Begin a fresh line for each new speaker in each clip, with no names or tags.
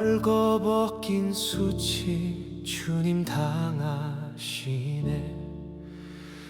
벌거벗긴 수치 주님 당하시네.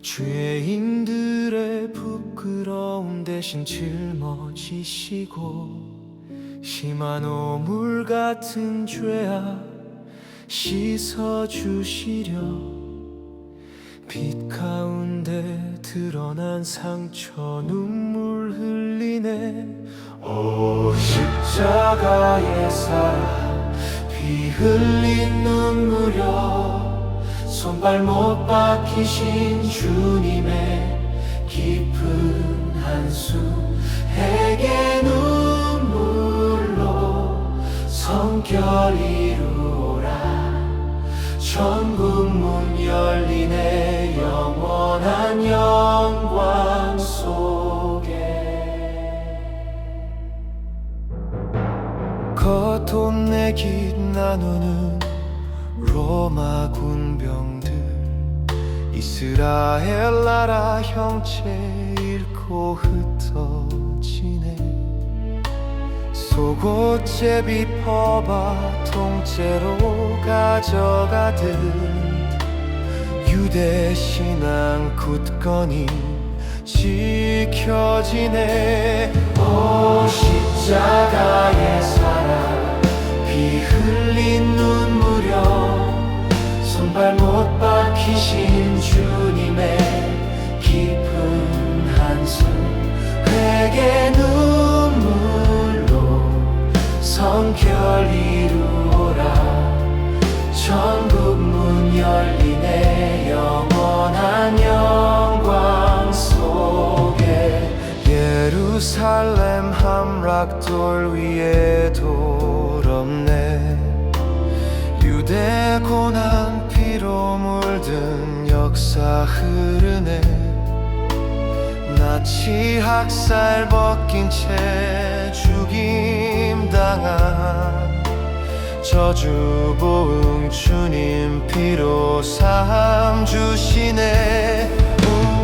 죄인들의 부끄러움 대신 짊어지시고 심한 오물 같은 죄악 씻어주시려 빛 가운데 드러난 상처 눈물 흘리네. 오 십자가의 사랑 피 흘린 눈물여. 손발 못 박히신 주님의 깊은 한숨 해게 눈물로 성결 이루오라. 천국 문 열리네 영광 속에 겉옷 내기 나누는 로마 군병들 이스라엘 나라 형체 잃고 흩어지네. 속옷 제비 퍼봐 통째로 가져가듯 유대 신앙 굳건히 지켜지네. 오 십자가의 사랑 피 흘린 눈물여 손발 못 박히신 주님의 깊은 한숨 회개 눈물로 성결 이루어라. 천국 문 열리네 영원한 영광 속에 예루살렘 함락돌 위에 돌없네. 유대 고난 피로 물든 역사 흐르네. 나치 학살 벗긴 채 죽임 당한 저주 보응 주님 피로 삶 주시네.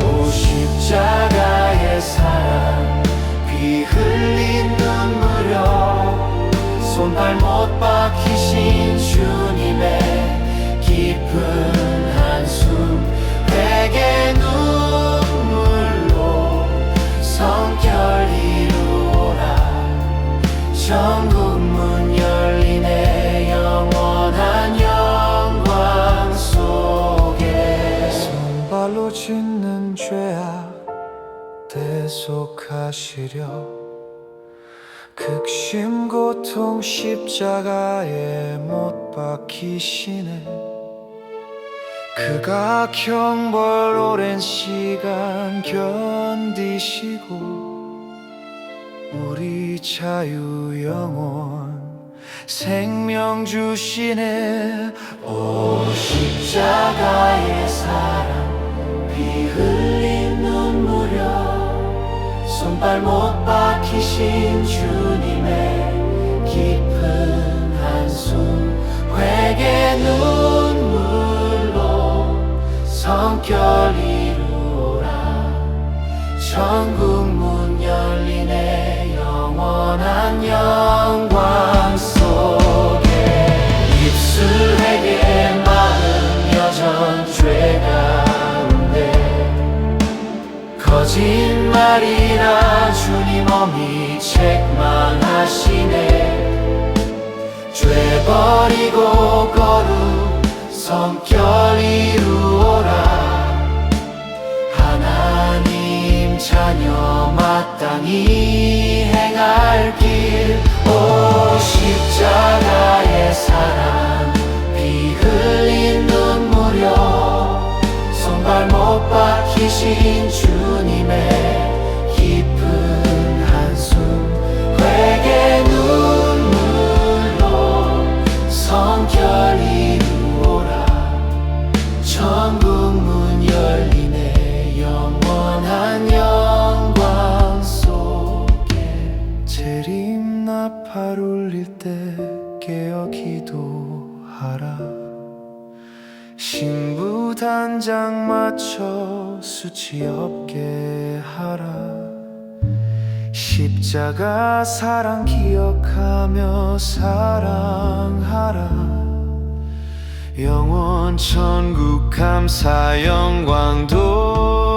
오 십자가의 사랑 피 흘린 눈물여 손발 못 박히신 주님의 깊은 한숨 회개 눈물로 성결 이루어라 하시려 극심 고통 십자가에 못 박히시네. 그가 경벌 오랜 시간 견디시고 우리 자유 영원 생명 주시네. 오 십자가의 사랑 피 흘린 눈물여 손발 못 박히신 주님의 깊은 한숨 회개 눈물로 성결 이루어라. 천국 문 열리네 영원한 영광 속에 입술에게 마음 여전 죄 가운데 거짓말이라 어미 책망하시네. 죄 버리고 거룩 성결 이루어라. 하나님 자녀 마땅히 행할 길. 오 십자가의 사랑 피 흘린 눈물여. 손발 못 박히신 주님의 나팔 울릴 때 깨어 기도하라. 신부 단장 맞춰 수치 없게 하라. 십자가 사랑 기억하며 사랑하라. 영원 천국 감사 영광 돌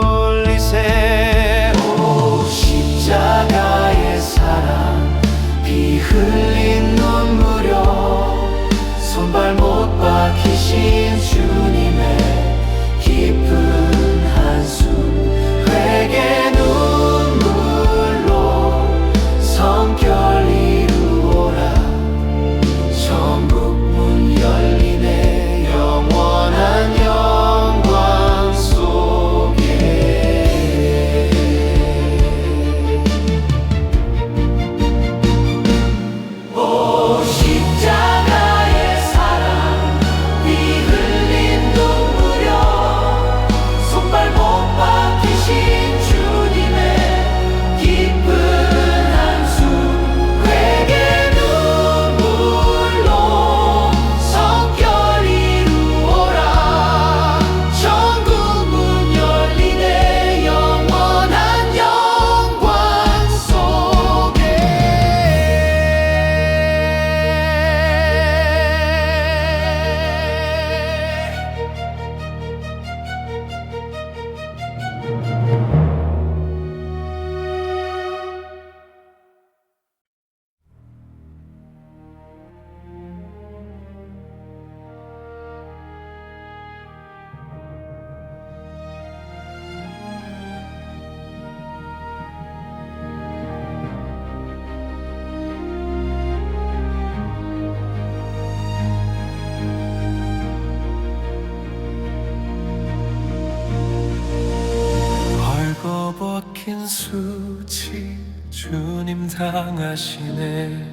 주님 당하시네.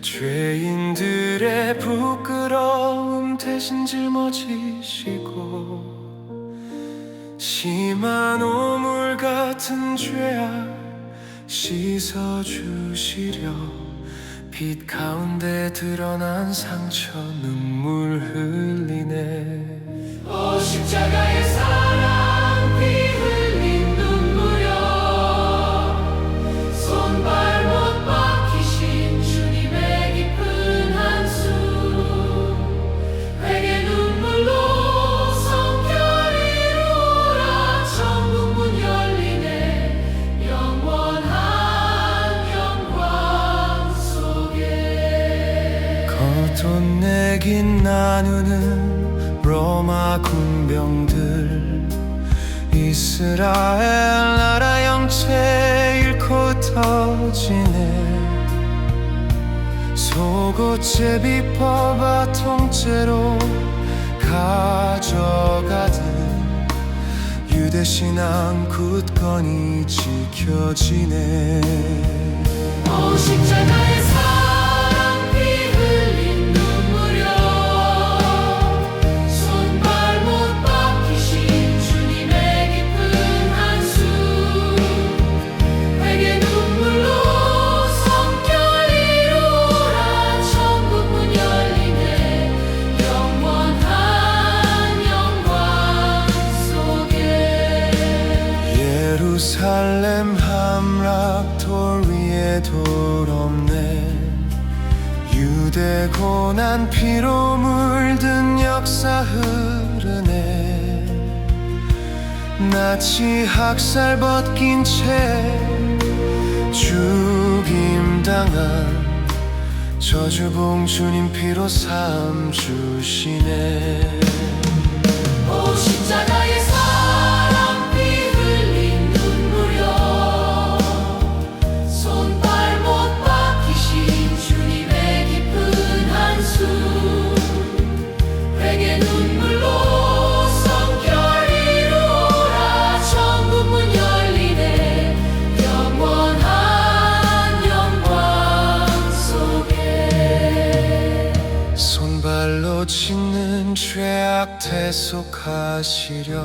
죄인들의 부끄러움 대신 짊어지시고 심한 오물 같은 죄악 씻어주시려 빛 가운데 드러난 상처 눈물 흘리네. 오 십자가의 터지네 속옷에 비퍼봐 통째로 가져가듯 유대 신앙 굳건히 지켜지네. 오 십자가의 사 유대 고난 피로 물든 역사 흐르네. 나치 학살 벗긴 채 죽임당한 저주봉 주님 피로 삶 주시네 손발로 짓는 죄악 대속하시려.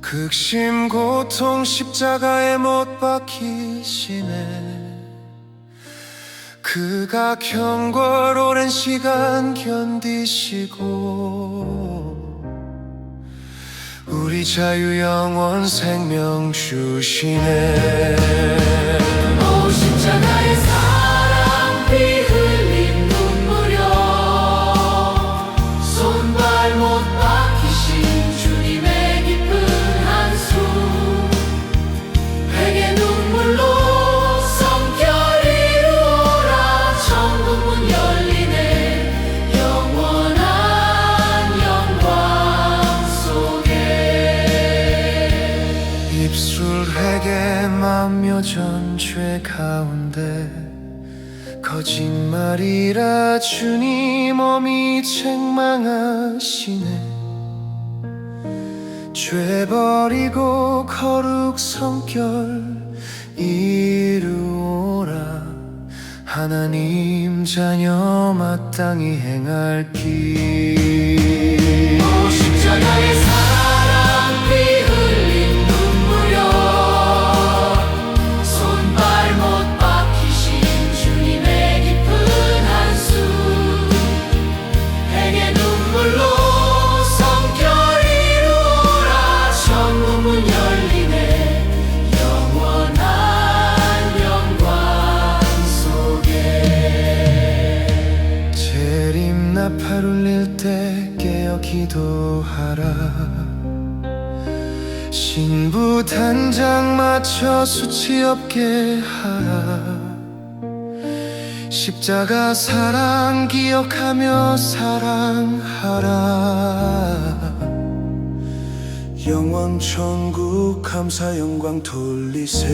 극심 고통 십자가에 못 박히시네. 그가 경골 오랜 시간 견디시고 우리 자유 영원 생명 주시네 거짓말이라 주님 어미 책망하시네. 죄 버리고 거룩 성결 이루오라. 하나님 자녀 마땅히 행할 길.
오 십자가의
신부 단장 맞춰 수치 없게 하라. 십자가 사랑 기억하며 사랑하라. 영원 천국 감사 영광 돌리세